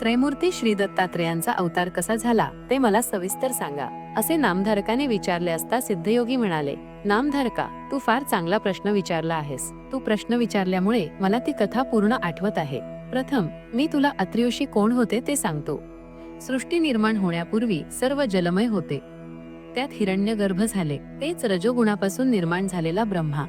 त्रैमूर्ती श्री दत्तात्रेयांचा अवतार कसा झाला ते मला सविस्तर सांगा असे नामधारकाने विचारले असता सिद्धयोगी म्हणाले नामधारका तू फार चांगला प्रश्न विचारला आहेस. तू प्रश्न विचारल्यामुळे मला ती कथा पूर्ण आठवत आहे. प्रथम मी तुला अत्रियोशी कोण होते ते सांगतो. सृष्टी निर्माण होण्यापूर्वी सर्व जलमय होते. त्यात हिरण्यगर्भ झाले. तेच रजोगुणापासून निर्माण झालेला ब्रह्मा.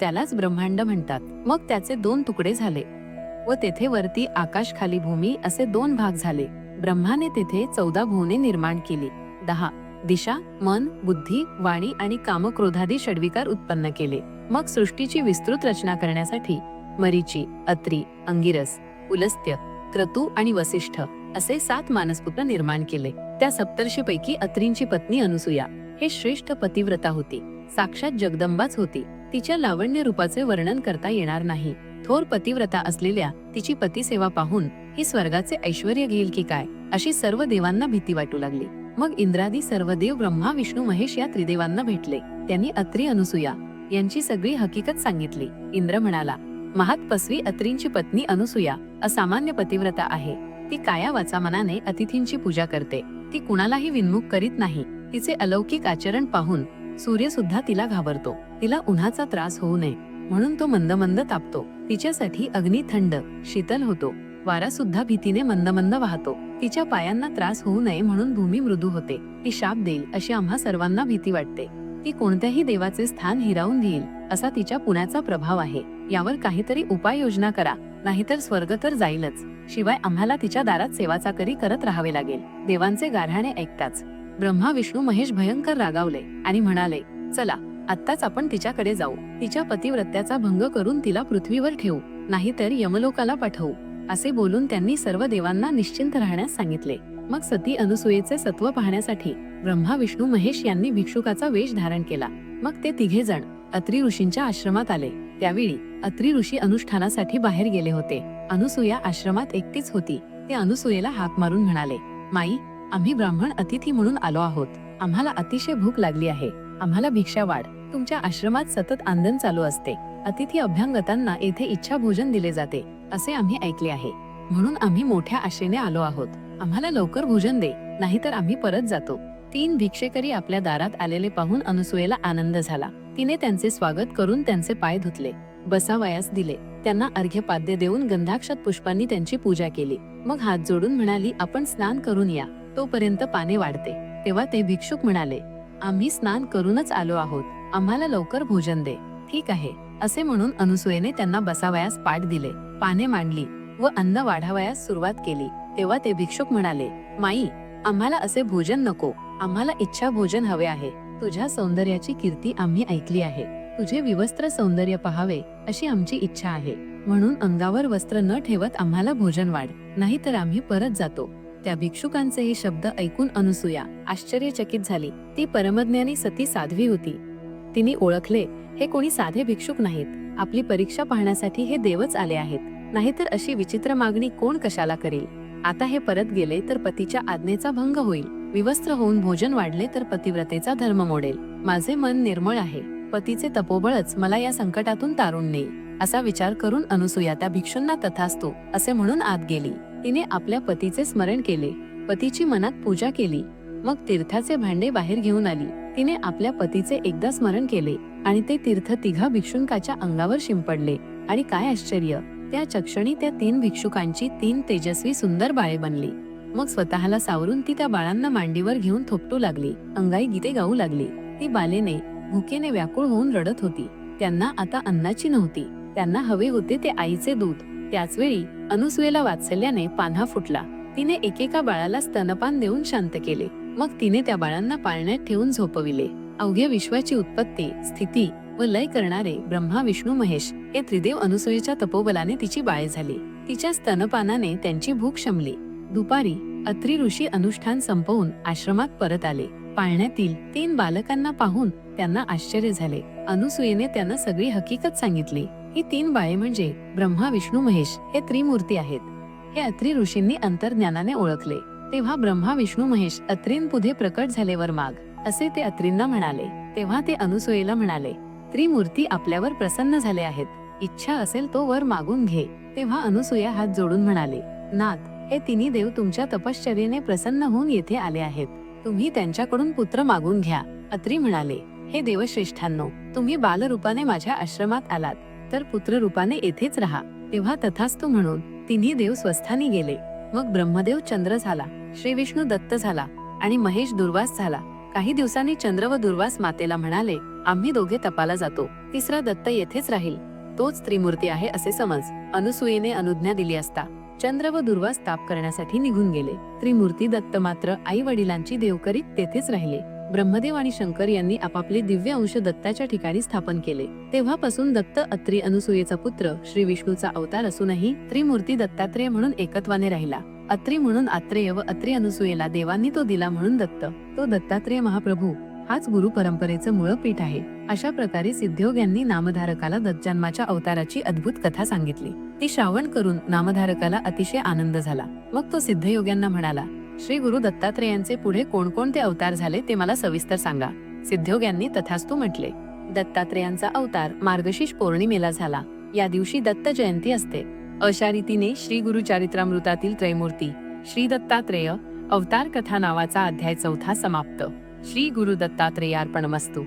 त्यालाच ब्रह्मांड म्हणतात. मग त्याचे दोन तुकडे झाले. व तेथे वरती आकाश खाली भूमी असे दोन भाग झाले. ब्रह्माने तेथे चौदा भुवने निर्माण केली. दहा. दिशा मन बुद्धी वाणी आणि कामक्रोधादी षडविकार उत्पन्न केले. मग सृष्टीची विस्तृत रचना करण्यासाठी मरीची अत्री अंगिरस उलस्त्य क्रतू आणि वसिष्ठ असे सात मानसपुत्र निर्माण केले. त्या सप्तर्षीपैकी अत्रींची पत्नी अनुसूया. हे श्रेष्ठ पतिव्रता होती. साक्षात जगदंबाच होती. तिच्या लावण्य रूपाचे वर्णन करता येणार नाही. थोर पतिव्रता असलेल्या तिची पतिसेवा पाहून ही स्वर्गाचे ऐश्वर घेईल की काय अशी सर्व देवांना भीती वाटू लागली. मग इंद्रादी सर्व देव ब्रह्मा विष्णू महेश या त्रिदेवांना भेटले. त्यांनी अत्री अनुसूया यांची सगळी हकीकत सांगितली. इंद्र म्हणाला महातपस्वी अत्रींची पत्नी अनुसूया असामान्य पतिव्रता आहे. ती काया वाचा मनाने अतिथींची पूजा करते. ती कुणालाही विनमुख करीत नाही. तिचे अलौकिक आचरण पाहून सूर्य सुद्धा तिला घाबरतो. तिला उन्हाचा त्रास होऊ नये. म्हणून तो मंद मंद तापतो. तिच्यासाठी अग्नी थंड शीतल होतो. वारा सुद्धा भीतीने मंद मंद वाहतो. तिच्या पायांना त्रास होऊ नये म्हणून भूमी मृदू होते. ती शाप देईल अशी आम्हा सर्वांना भीती वाटते. ती कोणत्याही देवाचे स्थान हिरावून घेईल असा तिच्या पुण्याचा प्रभाव आहे. यावर काहीतरी उपाययोजना करा नाहीतर स्वर्ग तर जाईलच. शिवाय आम्हाला तिच्या दारात सेवाचा करी करत राहावे लागेल. देवांचे गारहाणे ऐकताच. ब्रह्मा विष्णू महेश भयंकर रागावले आणि म्हणाले चला आत्ताच आपण तिच्याकडे जाऊ. तिच्या पतिव्रत्याचा भंग करून तिला पृथ्वीवर ठेवू. नाहीतर यमलोकाला पाठवू. असे बोलून त्यांनी सर्व देवांना निश्चिंत राहण्यास सांगितले. मग सती अनुसूयेचे सत्व पाहण्यासाठी ब्रह्मा विष्णू महेश यांनी भिक्षुकाचा वेश धारण केला. मग ते तिघे जण अत्री ऋषींच्या आश्रमात आले. त्यावेळी अत्री ऋषी अनुष्ठानासाठी बाहेर गेले होते. अनुसूया आश्रमात एकटीच होती. ते अनुसूयेला हाक मारून म्हणाले माई आम्ही ब्राह्मण अतिथी म्हणून आलो आहोत. आम्हाला अतिशय भूक लागली आहे. आम्हाला भिक्षा वाढ. तुमच्या आश्रमात सतत आंदन चालू असते. अतिथी अभ्यंगतांना येथे इच्छा भोजन दिले जाते असे आम्ही ऐकले आहे. म्हणून आम्ही मोठ्या आशेने आलो आहोत. आम्हाला लवकर भोजन दे नाहीतर आम्ही परत जातो. तीन भिक्षेकरी आपल्या दारात आलेले पाहून अनुसूयेला आनंद झाला. तिने त्यांचे स्वागत करून त्यांचे पाय धुतले. बसावयास दिले. त्यांना अर्घ्यपाद्य देऊन गंधाक्षत पुष्पांनी त्यांची पूजा केली. मग हात जोडून म्हणाली आपण स्नान करून या. तोपर्यंत पाने वाढते. तेव्हा ते भिक्षुक म्हणाले आम्ही स्नान करूनच आलो आहोत. आम्हाला लवकर भोजन दे. ठीक आहे. असे म्हणून अनुसूयेने त्यांना बसावयास पाठ दिले. पाने मांडली व अन्न वाढावयास सुरुवात केली. तेव्हा ते भिक्षुक म्हणाले माई आम्हाला असे भोजन नको. आम्हाला इच्छा भोजन हवे आहे. तुझ्या सौंदर्याची कीर्ती आम्ही ऐकली आहे. तुझे विवस्त्र सौंदर्य पहावे अशी आमची इच्छा आहे. म्हणून अंगावर वस्त्र न ठेवत आम्हाला भोजन वाढ. नाहीतर आम्ही परत जातो. त्या भिक्षुकांचे हे शब्द ऐकून अनुसूया आश्चर्यचकित झाली. ती परमज्ञानी सती साध्वी होती. तिने ओळखले हे कोणी साधे भिक्षुक नाहीत. आपली परीक्षा पाहण्यासाठी हे देवच आले आहेत. नाहीतर अशी विचित्र मागणी कोण कशाला करेल? आता हे परत गेले तर पतीच्या आज्ञेचा भंग होईल. विवस्त्र होऊन भोजन वाढले तर पतिव्रतेचा धर्म मोडेल. माझे मन निर्मळ आहे. पतीचे तपोबळच मला या संकटातून तारून नेईल असा विचार करून अनुसूया त्या भिक्षूंना तथास्तू असे म्हणून आत गेली. तिने आपल्या पतीचे स्मरण केले. पतीची मनात पूजा केली. मग तीर्थाचे भांडे बाहेर घेऊन आली. तिने आपल्या पतीचे एकदा स्मरण केले आणि ते तीर्थ तिघा भिक्षुकाच्या अंगावर शिंपडले. आणि काय आश्चर्य त्या चक्षणी त्या तीन भिक्षुकांची तीन तेजस्वी सुंदर बाळे बनली. मग स्वतःला सावरून ती त्या बाळांना मांडीवर घेऊन थोपटू लागली. अंगाई गीते गाऊ लागली. ती बालेने भुकेने व्याकुळ होऊन रडत होती. त्यांना आता अन्नाची नव्हती. त्यांना हवे होते ते आईचे दूध. त्याच वेळी अनुसुयेला वात्सल्याने पान्हा फुटला. तिने एकेका बाळाला स्तनपान देऊन शांत केले. मग तिने त्या बाळांना पाळण्यात ठेवून झोपविले. अवघ्या विश्वाची उत्पत्ती स्थिती व लय करणारे ब्रह्मा विष्णू महेश हे त्रिदेव अनुसुयेच्या तपोबलाने तिची बाळे झाली. तिच्या स्तनपानाने त्यांची भूक शमली. दुपारी अत्री ऋषी अनुष्ठान संपवून आश्रमात परत आले. पाळण्यातील तीन बालकांना पाहून त्यांना आश्चर्य झाले. अनुसूयेने त्यांना सगळी हकीकत सांगितली. ही तीन बाळे म्हणजे ब्रह्मा विष्णू महेश हे त्रिमूर्ती आहेत. हे अत्री ऋषींनी अंतर्ज्ञानाने ओळखले. तेव्हा ब्रह्मा विष्णू महेश अत्रींपुढे प्रकट झालेवर माग. असे ते अत्रींना म्हणाले. तेव्हा ते अनुसूयेला म्हणाले त्रिमूर्ती आपल्यावर प्रसन्न झाले आहेत. इच्छा असेल तो वर मागून घे. तेव्हा अनुसूया हात जोडून म्हणाले नाथ हे तिन्ही देव तुमच्या तपश्चर्येने प्रसन्न होऊन येथे आले आहेत. तुम्ही त्यांच्याकडून पुत्र मागून घ्या. अत्री म्हणाले हे देवश्रेष्ठांनो तुम्ही बालरूपाने माझ्या आश्रमात आलात. तर पुत्र रूपाने येथेच राहा. तेव्हा तथास्तू म्हणून तिन्ही देव स्वस्थानी गेले. मग ब्रह्मदेव चंद्र झाला श्री विष्णू दत्त झाला आणि महेश दुर्वास झाला. काही दिवसांनी चंद्र व दुर्वास मातेला म्हणाले आम्ही दोघे तपाला जातो. तिसरा दत्त येथेच राहील. तोच त्रिमूर्ती आहे असे समज. अनुसुयेने अनुज्ञा दिली असता. चंद्र व दुर्वास ताप करण्यासाठी निघून गेले. त्रिमूर्ती दत्त मात्र आई वडिलांची देवकरीत तेथेच राहिले. ब्रह्मदेव आणि शंकर यांनी आपापले दिव्य अंश दत्ताच्या ठिकाणी स्थापन केले. तेव्हापासून दत्त अत्री अनुसूयेचा पुत्र श्री विष्णूचा अवतार असूनही त्रिमूर्ती दत्तात्रेय म्हणून एकत्वाने राहिला. अत्री म्हणून आत्रेय व अत्री अनुसूयेला देवांनी तो दिला म्हणून दत्त. तो दत्तात्रेय महाप्रभू हाच गुरु परंपरेचं मूळ पीठ आहे. अशा प्रकारे सिद्धयोग यांनी नामधारकाला दत्तजन्माच्या अवताराची अद्भुत कथा सांगितली. ती श्रावण करून नामधारकाला अतिशय आनंद झाला. मग तो सिद्धयोग्यांना म्हणाला श्री गुरु दत्तात्रेयांचे पुढे कोणकोणते अवतार झाले ते मला सविस्तर सांगा. सिद्धयोग यांनी तथास्तू म्हटले. दत्तात्रेयांचा अवतार मार्गशीर्ष पौर्णिमेला झाला. या दिवशी दत्त जयंती असते. अशा रीतीने श्री गुरु चारित्रामृतातील त्रयमूर्ती श्री दत्तात्रेय अवतार कथा नावाचा अध्याय चौथा समाप्त. श्री गुरु दत्तात्रेयार्पणमस्तू.